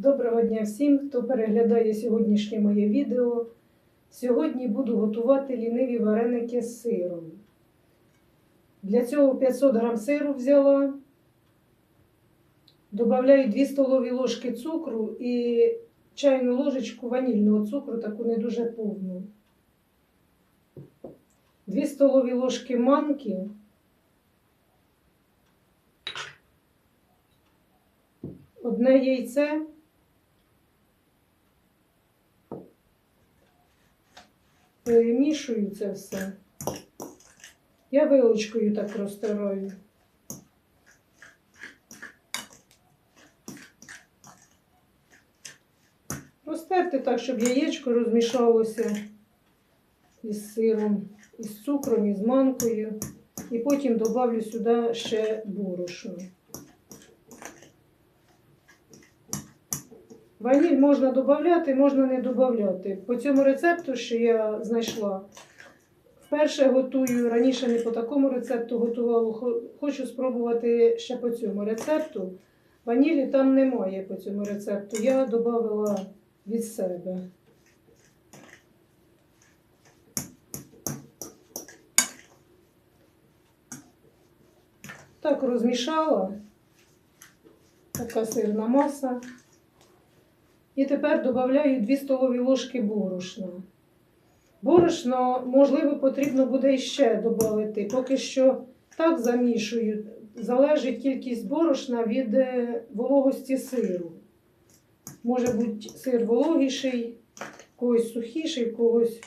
Доброго дня всім, хто переглядає сьогоднішнє моє відео. Сьогодні буду готувати ліниві вареники з сиром. Для цього 500 г сиру взяла. Добавляю 2 столові ложки цукру і чайну ложечку ванільного цукру, таку не дуже повну. 2 столові ложки манки. Одне яйце. Перемішую це все. Я вилочкою так розтираю. Розтерти так, щоб яєчко розмішалося із сиром, із цукром, із манкою. І потім добавлю сюди ще борошно. Ваніль можна додати, можна не додати. По цьому рецепту, що я знайшла, вперше готую, раніше не по такому рецепту готувала, хочу спробувати ще по цьому рецепту. Ванілі там немає по цьому рецепту. Я додала від себе. Так розмішала. Така сирна маса. І тепер додаю 2 столові ложки борошна. Борошно, можливо, потрібно буде іще додати. Поки що так замішую. Залежить кількість борошна від е, вологості сиру. Може бути сир вологіший, когось сухіший, когось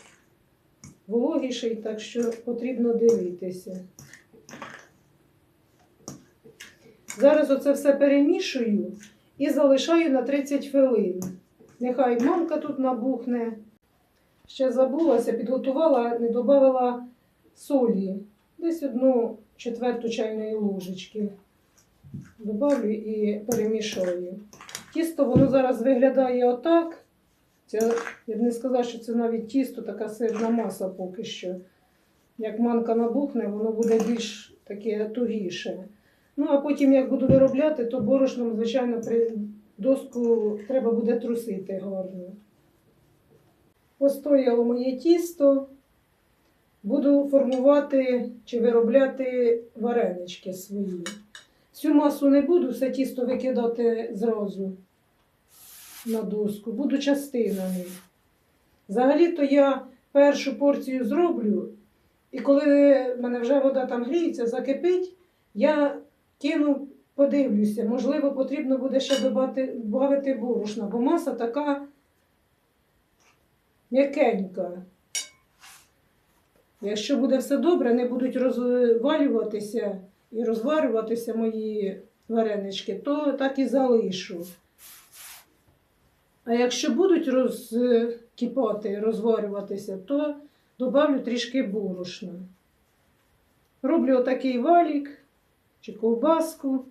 вологіший, так що потрібно дивитися. Зараз оце все перемішую і залишаю на 30 хвилин. Нехай мамка тут набухне. Ще забулася, підготувала, не додавала солі. Десь одну четверту чайної ложечки. Добавлю і перемішаю. Тісто воно зараз виглядає отак. Це, я б не сказала, що це навіть тісто, така сирна маса поки що. Як манка набухне, воно буде більш таке тугіше. Ну, а потім, як буду виробляти, то борошном, звичайно, доску треба буде трусити гарно. Постояло моє тісто. Буду формувати чи виробляти варенички свої. Всю масу не буду, все тісто викидати зразу на доску. Буду частинами. Взагалі-то я першу порцію зроблю, і коли в мене вже вода там гріється, закипить, я кину, подивлюся, можливо, потрібно буде ще додати борошна, бо маса така м'якенька. Якщо буде все добре, не будуть розвалюватися і розварюватися мої варенички, то так і залишу. А якщо будуть розкипати, розварюватися, то додавлю трішки борошна. Роблю отакий валік чи ковбаску.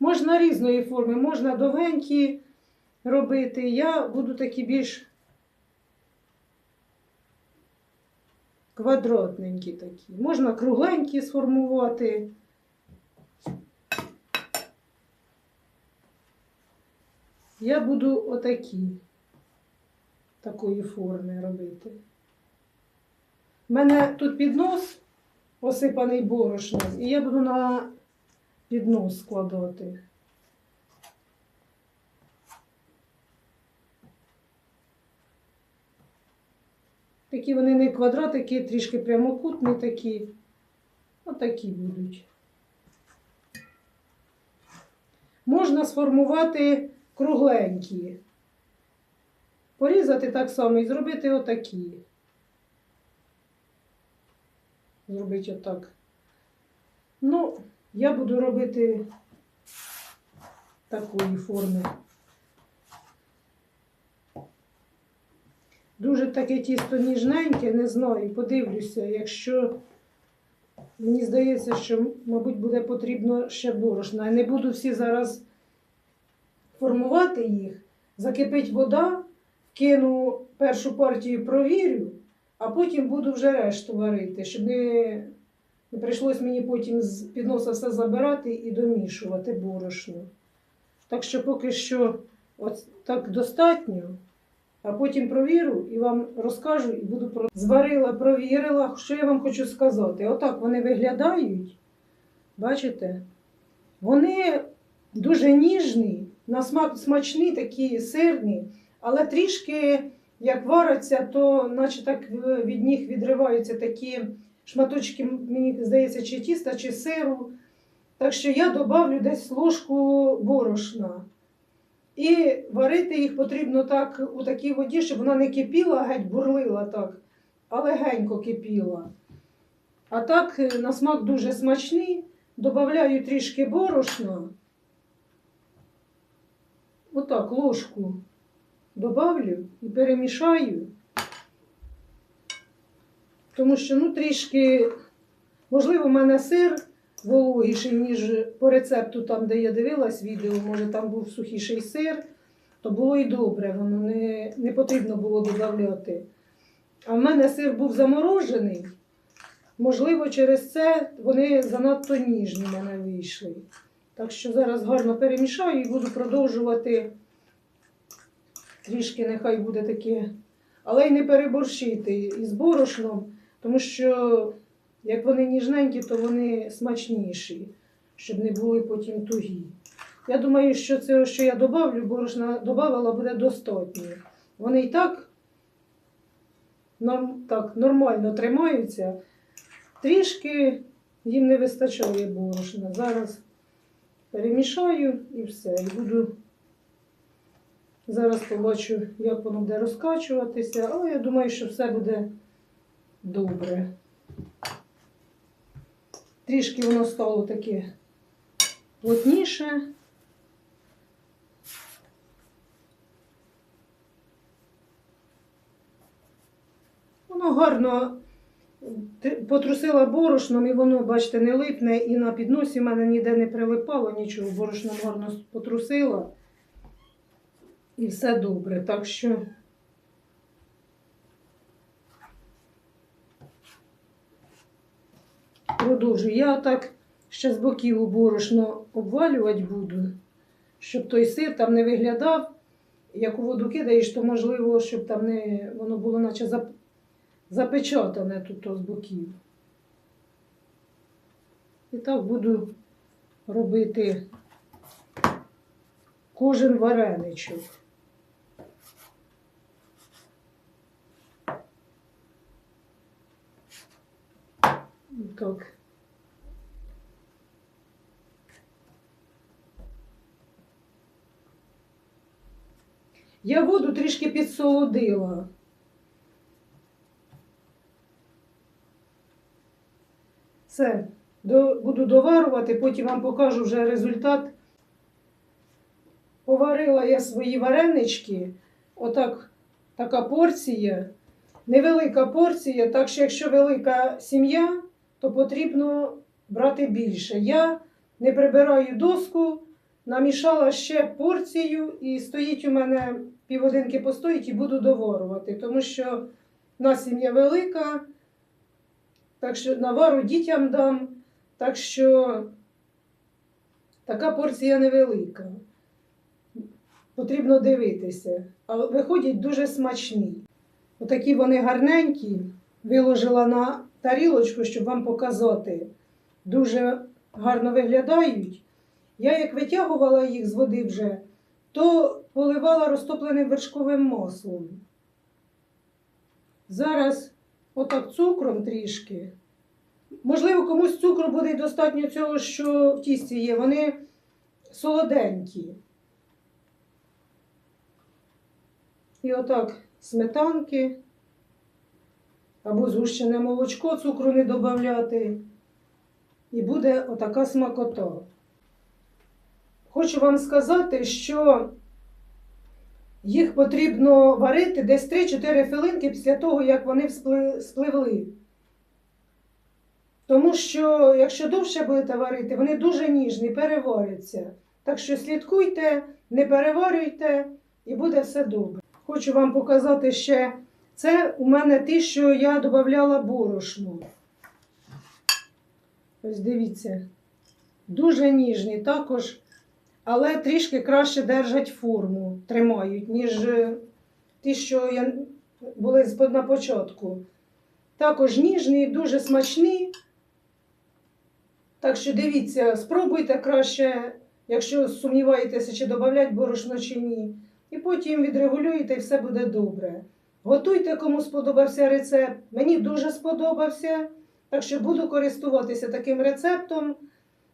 Можна різної форми, можна довгенькі робити. Я буду такі більш квадратненькі такі. Можна кругленькі сформувати. Я буду отакі такої форми робити. У мене тут піднос посипаний борошном, і я буду на піднос складати. Такі вони не квадратики, трішки прямокутні такі. Отакі будуть. Можна сформувати кругленькі. Порізати так само і зробити отакі. Зробити отак. Ну, я буду робити такої форми. Дуже таке тісто ніжненьке, не знаю, подивлюся, якщо мені здається, що, мабуть, буде потрібно ще борошна. Я не буду всі зараз формувати їх, закипить вода, кину першу партію, провірю, а потім буду вже решту варити, щоб не, не прийшлось мені потім з підноса все забирати і домішувати борошно. Так що поки що от так достатньо, а потім провірю і вам розкажу і буду про зварила, провірила. Що я вам хочу сказати? Отак вони виглядають. Бачите? Вони дуже ніжні, на смак смачні, такі сирні, але трішки як варяться, то наче так від них відриваються такі шматочки, мені здається, чи тіста, чи сиру. Так що я добавлю десь ложку борошна. І варити їх потрібно так у такій воді, щоб вона не кипіла, геть бурлила так, а легенько кипіла. А так е, на смак дуже смачний. Добавляю трішки борошна. Отак, ложку добавлю і перемішаю. Тому що, ну, трішки, можливо, в мене сир вологіший, ніж по рецепту, там, де я дивилась відео, може там був сухіший сир, то було і добре, воно не, не потрібно було додавати. А в мене сир був заморожений. Можливо, через це вони занадто ніжні в мене вийшли. Так що зараз гарно перемішаю і буду продовжувати. Трішки нехай буде таке. Але й не переборщити із борошном, тому що як вони ніжненькі, то вони смачніші, щоб не були потім тугі. Я думаю, що це, що я добавлю, борошна додавала, буде достатньо. Вони і так, норм, так нормально тримаються. Трішки їм не вистачає борошна. Зараз перемішаю і все. І буду зараз побачу, як воно буде розкачуватися, але я думаю, що все буде добре. Трішки воно стало таке плотніше. Воно гарно Потрусила борошном, і воно, бачите, не липне, і на підносі в мене ніде не прилипало нічого, борошном гарно потрусила. І все добре. Так що продовжую. Я так ще з боків у борошно обвалювати буду, щоб той сир там не виглядав. Як у воду кидаєш, то можливо, щоб там не воно було наче зап запечатане тут з боків. І так буду робити кожен вареничок. Так. Я воду трішки підсолодила. Все, до, буду доварувати, потім вам покажу вже результат. Поварила я свої варенички. Отак, така порція. Невелика порція, так що якщо велика сім'я, то потрібно брати більше. Я не прибираю доску, намішала ще порцію і стоїть у мене півгодинки постоїть і буду доварувати, тому що в нас сім'я велика. Так що навару дітям дам. Так що така порція невелика. Потрібно дивитися. А виходять дуже смачні. Отакі вони гарненькі. Виложила на тарілочку, щоб вам показати. Дуже гарно виглядають. Я як витягувала їх з води вже, то поливала розтопленим вершковим маслом. Зараз отак цукром трішки. Можливо, комусь цукру буде достатньо цього, що в тісті є. Вони солоденькі. І отак сметанки або згущене молочко, цукру не додати. І буде отака смакота. Хочу вам сказати, що їх потрібно варити десь 3-4 хвилинки після того, як вони спливли. Тому що, якщо довше будете варити, вони дуже ніжні, переваряться. Так що слідкуйте, не переварюйте і буде все добре. Хочу вам показати ще це у мене те, що я додавала борошно. Ось дивіться, дуже ніжні також. але трішки краще держать форму, тримають, ніж е, ті, що я... були на початку. Також ніжні, дуже смачні. Так що дивіться, спробуйте краще, якщо сумніваєтеся, чи додати борошно чи ні. І потім відрегулюєте і все буде добре. Готуйте, кому сподобався рецепт. Мені дуже сподобався. Так що буду користуватися таким рецептом.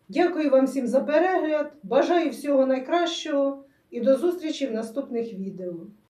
Дякую вам всім за перегляд. Бажаю всього найкращого і до зустрічі в наступних відео.